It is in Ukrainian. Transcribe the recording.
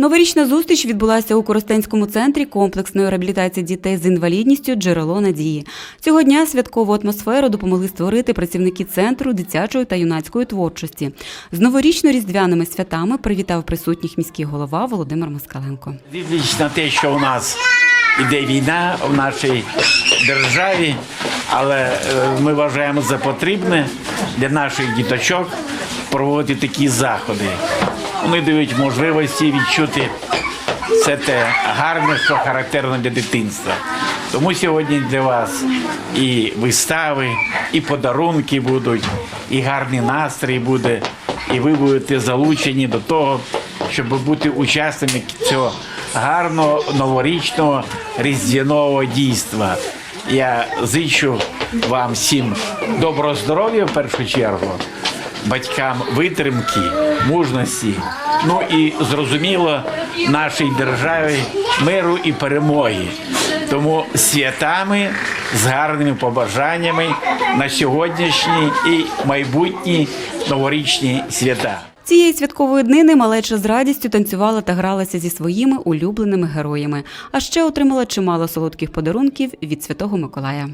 Новорічна зустріч відбулася у Коростенському центрі комплексної реабілітації дітей з інвалідністю Джерело надії. Цього дня святкову атмосферу допомогли створити працівники центру дитячої та юнацької творчості. З новорічно-різдвяними святами привітав присутніх міський голова Володимир Москаленко. Дивлячись на те, що у нас іде війна в нашій державі, але е, ми вважаємо за потрібне для наших діточок проводити такі заходи. Вони дають можливості відчути все те гарне, що характерно для дитинства. Тому сьогодні для вас і вистави, і подарунки будуть, і гарний настрій буде, і ви будете залучені до того, щоб бути учасниками цього гарного новорічного різдвяного дійства. Я зичу вам всім доброго здоров'я в першу чергу, батькам витримки, мужності, ну і зрозуміло нашій державі миру і перемоги. Тому святами з гарними побажаннями на сьогоднішні і майбутні новорічні свята. Цієї святкової днини малеча з радістю танцювала та гралася зі своїми улюбленими героями, а ще отримала чимало солодких подарунків від Святого Миколая.